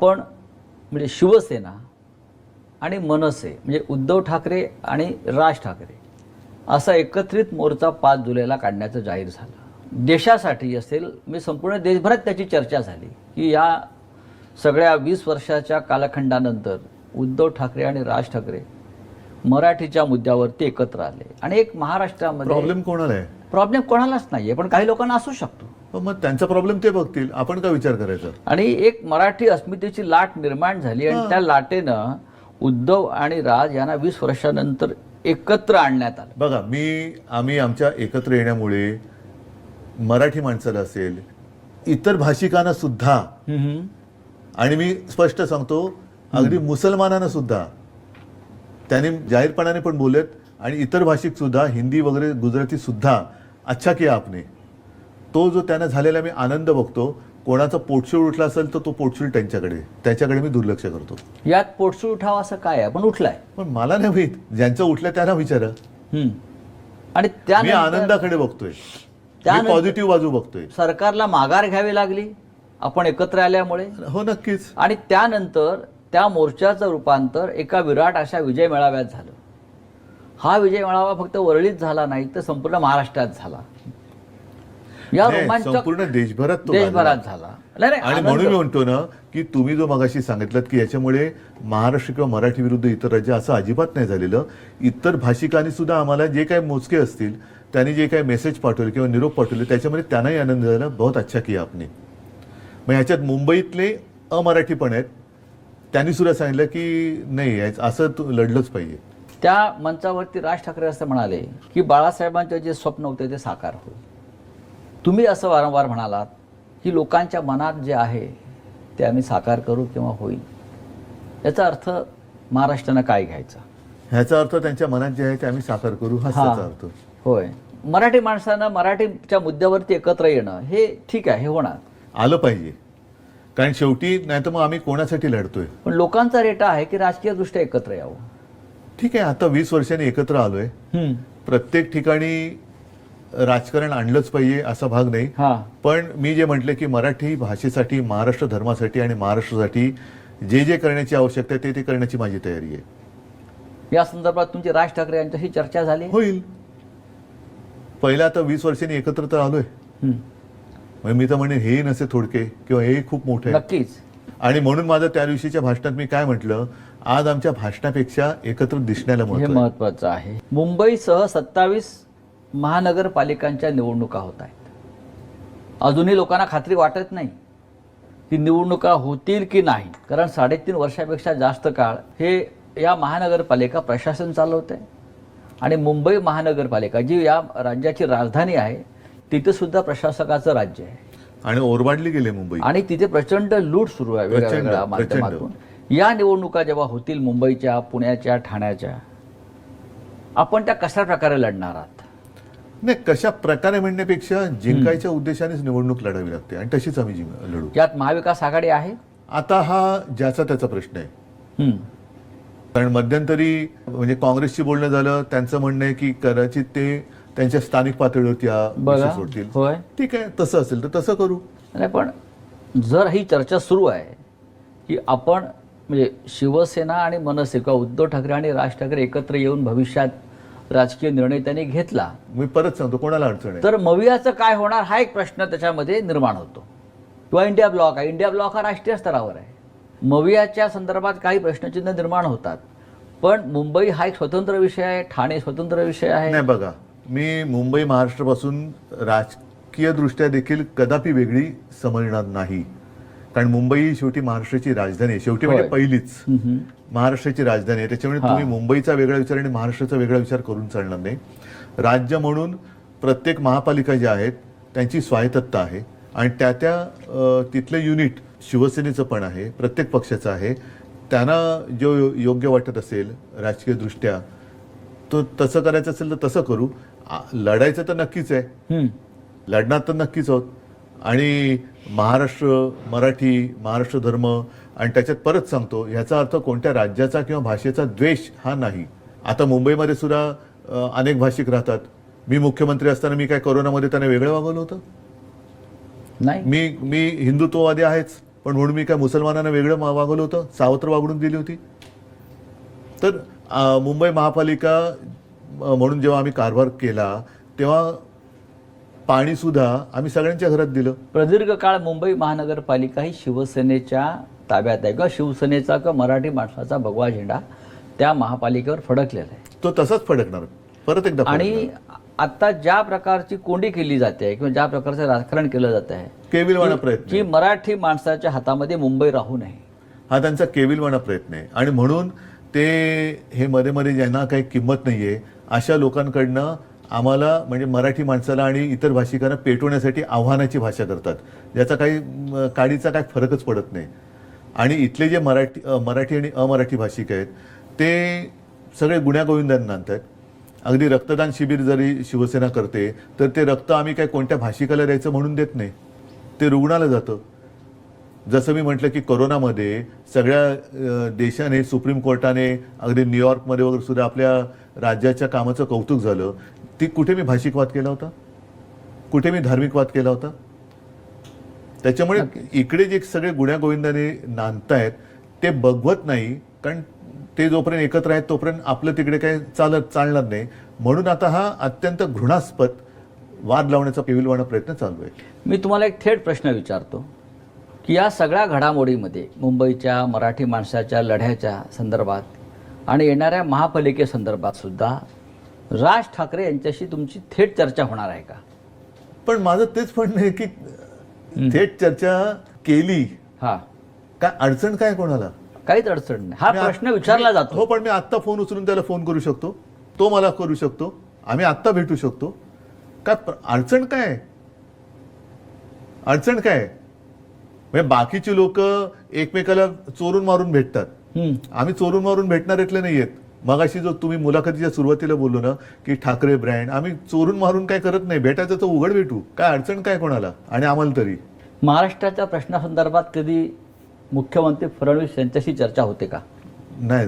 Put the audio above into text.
आपण म्हणजे शिवसेना आणि मनसे म्हणजे उद्धव ठाकरे आणि राज ठाकरे असा एकत्रित मोर्चा पाच जुलैला काढण्याचं जाहीर झालं. देशासाठी असेल मी संपूर्ण देशभरात त्याची चर्चा झाली की या सगळ्या वीस वर्षाच्या कालखंडानंतर उद्धव ठाकरे आणि राज ठाकरे मराठीच्या मुद्द्यावरती एकत्र आले. आणि एक महाराष्ट्रामध्ये प्रॉब्लेम कोणाला आहे? प्रॉब्लेम कोणालाच नाहीये पण काही लोकांना असू शकतो. मग त्यांचा प्रॉब्लेम ते बघतील. आपण का विचार करायचा? आणि एक मराठी अस्मितेची लाट निर्माण झाली आणि त्या लाटेनं उद्धव आणि राज यांना वीस वर्षानंतर एकत्र आणण्यात आलं. बघा मी आम्ही आमच्या एकत्र येण्यामुळे मराठी माणसाला असेल इतर भाषिकांना सुद्धा आणि मी स्पष्ट सांगतो अगदी मुसलमानांना सुद्धा त्यांनी जाहीरपणाने पण बोलत आणि इतर भाषिक सुद्धा हिंदी वगैरे गुजराती सुद्धा अच्छा किया आपने. तो जो त्यांना झालेला मी आनंद बघतो कोणाचा पोटशूळ उठला असेल तर तो पोटशूळ त्यांच्याकडे त्याच्याकडे मी दुर्लक्ष करतो. यात पोटसूळ उठाव असं काय आहे? पण उठलाय. पण मला नाही माहीत ज्यांचं उठलं त्यांना विचारा. हम्म. आणि मी त्यानंतर आनंदाकडे बघतोय. मी त्यानंतर- पॉझिटिव्ह बाजू बघतोय. सरकारला माघार घ्यावी लागली. आपण एकत्र आल्यामुळे. हो नक्कीच. आणि त्यानंतर त्या मोर्चाचं रूपांतर एका विराट अशा विजय मेळाव्यात झालं. हा विजय मेळावा फक्त वरळीत झाला नाही तर संपूर्ण महाराष्ट्रात झाला. या नाही, रोमांचक संपूर्ण देशभरात तो देशभरात गाजला. झाला. नाही, नाही, आणि आनंद- म्हणून मी म्हणतो ना की तुम्ही जो मगाशी सांगितलं की याच्यामुळे महाराष्ट्र किंवा मराठी विरुद्ध इतर राज्य असं अजिबात नाही झालेलं इतर भाषिकांनी सुद्धा आम्हाला जे काही मोजके असतील त्यांनी जे काही मेसेज पाठवले किंवा निरोप पाठवले त्याच्यामध्ये त्यांनाही आनंद झाला. बहुत अच्छा किया आपने. मग ह्याच्यात मुंबईतले अमराठी पण आहेत. त्यांनी सुद्धा सांगितलं की नाही याच- असं तू लढलंच पाहिजे. त्या मंचावरती राज ठाकरे असं म्हणाले की बाळासाहेबांचे जे स्वप्न होते ते साकार होईल. तुम्ही असं वारंवार म्हणालात की लोकांच्या मनात जे आहे ते आम्ही साकार करू किंवा होईल. याचा अर्थ महाराष्ट्रानं काय घ्यायचा? ह्याचा अर्थ त्यांच्या मनात जे आहे ते आम्ही साकार करू हा. अर्थ. होय. मराठी माणसानं मराठीच्या मुद्द्यावरती एकत्र येणं हे ठीक आहे हे होणार. आलं पाहिजे. कारण शेवटी नाही तर मग आम्ही कोणासाठी लढतोय? पण लोकांचा रेटा आहे की राजकीयदृष्ट्या एकत्र यावं. ठीक आहे आता वीस वर्षांनी एकत्र आलोय. प्रत्येक ठिकाणी राजकारण आणलंच पाहिजे असा भाग नाही. पण मी जे म्हटलं की मराठी भाषेसाठी महाराष्ट्र धर्मासाठी आणि महाराष्ट्रासाठी जे जे करण्याची आवश्यकता आहे ते ते करण्याची माझी तयारी आहे. या संदर्भात तुमची राज ठाकरे यांच्याशी चर्चा झाली? होईल. पहिला आता वीस वर्षांनी एकत्र तर आलोय. म्हणजे मी तर म्हणेन हे नसे थोडके किंवा हे खूप मोठे. नक्कीच. आणि म्हणून माझं त्या दिवशीच्या भाषणात मी काय म्हटलं आज आमच्या भाषणापेक्षा एकत्र दिसण्याला. महत्वाचं आहे. मुंबईसह सत्तावीस महानगरपालिकांच्या निवडणुका होत आहेत. अजूनही लोकांना खात्री वाटत नाही की निवडणुका होतील की नाही. कारण साडेतीन वर्षापेक्षा जास्त काळ हे या महानगरपालिका प्रशासन चालवत आहे आणि मुंबई महानगरपालिका जी या राज्याची राजधानी आहे तिथे सुद्धा प्रशासकाचं राज्य आहे. आणि ओरबाडली गेले मुंबई. आणि तिथे प्रचंड लूट सुरू आहे वेगळ्या प्रचंड, वेगळ्या प्रचंड. माध्यमातून या निवडणुका जेव्हा होतील मुंबईच्या पुण्याच्या ठाण्याच्या आपण त्या कशा प्रकारे लढणार आहात? नाही कशा प्रकारे म्हणण्यापेक्षा जिंकायच्या उद्देशानेच निवडणूक लढावी लागते आणि तशीच आम्ही जिंक- लढू. यात महाविकास आघाडी आहे? आता हा ज्याचा त्याचा प्रश्न आहे. कारण मध्यंतरी म्हणजे काँग्रेसशी बोलणं झालं त्यांचं म्हणणं आहे की कदाचित ते त्यांच्या स्थानिक पातळीवरती हा सोडतील. होय. ठीक आहे तसं असेल तर तसं करू. नाही पण जर ही चर्चा सुरू आहे की आपण म्हणजे शिवसेना आणि मनसे किंवा उद्धव ठाकरे आणि राज ठाकरे एकत्र येऊन भविष्यात राजकीय निर्णय त्यांनी घेतला. मी परत सांगतो कोणाला अडचण आहे? तर मवियाचं काय होणार हा एक प्रश्न त्याच्यामध्ये निर्माण होतो. किंवा इंडिया ब्लॉक आहे. इंडिया ब्लॉक हा राष्ट्रीय स्तरावर आहे. मवियाच्या संदर्भात काही प्रश्नचिन्ह निर्माण होतात. पण मुंबई हा एक स्वतंत्र विषय आहे. ठाणे स्वतंत्र विषय आहे. नाही बघा मी मुंबई महाराष्ट्रापासून राजकीय दृष्ट्या देखील कदापि वेगळी समजणार नाही. कारण मुंबई ही शेवटी महाराष्ट्राची राजधानी आहे. शेवटी म्हणजे. पहिलीच. महाराष्ट्राची राजधानी आहे. त्याच्यामुळे. तुम्ही मुंबईचा वेगळा विचार आणि महाराष्ट्राचा वेगळा विचार करून चालणार नाही. राज्य म्हणून प्रत्येक महापालिका ज्या आहेत त्यांची स्वायत्तता आहे. आणि त्या त्या तिथलं युनिट शिवसेनेचं पण आहे प्रत्येक पक्षाचं आहे. त्यांना जो योग्य वाटत असेल राजकीय दृष्ट्या तो तसं करायचं असेल तर तसं करू. लढायचं तर नक्कीच आहे. लढणार तर नक्कीच आहोत. आणि महाराष्ट्र मराठी महाराष्ट्र धर्म आणि त्याच्यात परत सांगतो ह्याचा अर्थ कोणत्या राज्याचा किंवा भाषेचा द्वेष हा नाही. आता मुंबईमध्ये सुद्धा अनेक भाषिक राहतात. मी मुख्यमंत्री असताना मी काय कोरोनामध्ये त्यांना वेगळं वागवलं होतं? नाही. मी मी हिंदुत्ववादी आहेच पण म्हणून मी काय मुसलमानांना वेगळं मा- वागवलं होतं? सावत्र वागणूक दिली होती. तर मुंबई महापालिका म्हणून जेव्हा आम्ही कारभार केला तेव्हा पाणीसुद्धा आम्ही सगळ्यांच्या घरात दिलं. प्रदीर्घ काळ मुंबई महानगरपालिका ही शिवसेनेच्या ताब्यात आहे किंवा शिवसेनेचा किंवा मराठी माणसाचा भगवा झेंडा त्या महापालिकेवर फडकलेला आहे. तो तसाच फडकणार. परत एकदा आणि. आता ज्या प्रकारची कोंडी केली जाते किंवा ज्या प्रकारचं राजकारण केलं जात आहे केविलवाणा प्रयत्न की मराठी माणसाच्या हातामध्ये मुंबई राहू नये. हा त्यांचा केविलवाणा प्रयत्न आहे. आणि म्हणून ते हे मध्ये मध्ये ज्यांना काही किंमत नाहीये. अशा लोकांकडनं आम्हाला म्हणजे मराठी माणसाला आणि इतर भाषिकांना पेटवण्यासाठी आव्हानाची भाषा करतात. ज्याचा काही काडीचा काही फरकच पडत नाही. आणि इथले जे मराठी मराठी आणि अमराठी भाषिक आहेत ते सगळे गुण्यागोविंदांना आणतात. अगदी रक्तदान शिबिर जरी शिवसेना करते तर ते रक्त आम्ही काय कोणत्या भाषिकाला द्यायचं म्हणून देत नाही. ते रुग्णाला जातं. जसं मी म्हटलं की कोरोनामध्ये सगळ्या देशाने सुप्रीम कोर्टाने अगदी न्यूयॉर्कमध्ये वगैरे सुद्धा आपल्या राज्याच्या कामाचं कौतुक झालं. ती कुठे मी भाषिकवाद केला होता? कुठे मी धार्मिकवाद केला होता? त्याच्यामुळे इकडे जे सगळे गुण्यागोविंदाने नांदतायत ते बघवत नाही कारण ते जोपर्यंत एकत्र आहेत तोपर्यंत आपलं तिकडे काही चालत चालणार नाही. म्हणून आता हा अत्यंत घृणास्पद वाद लावण्याचा केविलवाणा प्रयत्न चालू आहे. मी तुम्हाला एक थेट प्रश्न विचारतो की या सगळ्या घडामोडीमध्ये मुंबईच्या मराठी माणसाच्या लढ्याच्या संदर्भात आणि येणाऱ्या महापालिकेसंदर्भात सुद्धा राज ठाकरे यांच्याशी तुमची थेट चर्चा होणार आहे का? पण माझं तेच म्हणणं आहे की थेट चर्चा केली हा. काय अडचण काय कोणाला? काहीच अडचण नाही. हा प्रश्न विचारला जातो. हो पण मी आत्ता फोन उचलून त्याला फोन करू शकतो. तो मला करू शकतो. आम्ही आत्ता भेटू शकतो. काय अडचण काय अडचण काय म्हणजे बाकीची लोक एकमेकाला चोरून मारून भेटतात. आम्ही चोरून मारून भेटणाऱ्यातले नाही आहेत मगाशी जो तुम्ही मुलाखतीच्या सुरुवातीला बोललो ना की ठाकरे ब्रँड आम्ही चोरून मारून काय करत नाही भेटायचं तर उघड भेटू काय अडचण काय कोणाला? आणि आम्हाला तरी. महाराष्ट्राच्या प्रश्नासंदर्भात कधी मुख्यमंत्री फडणवीस यांच्याशी चर्चा होते का? नाही.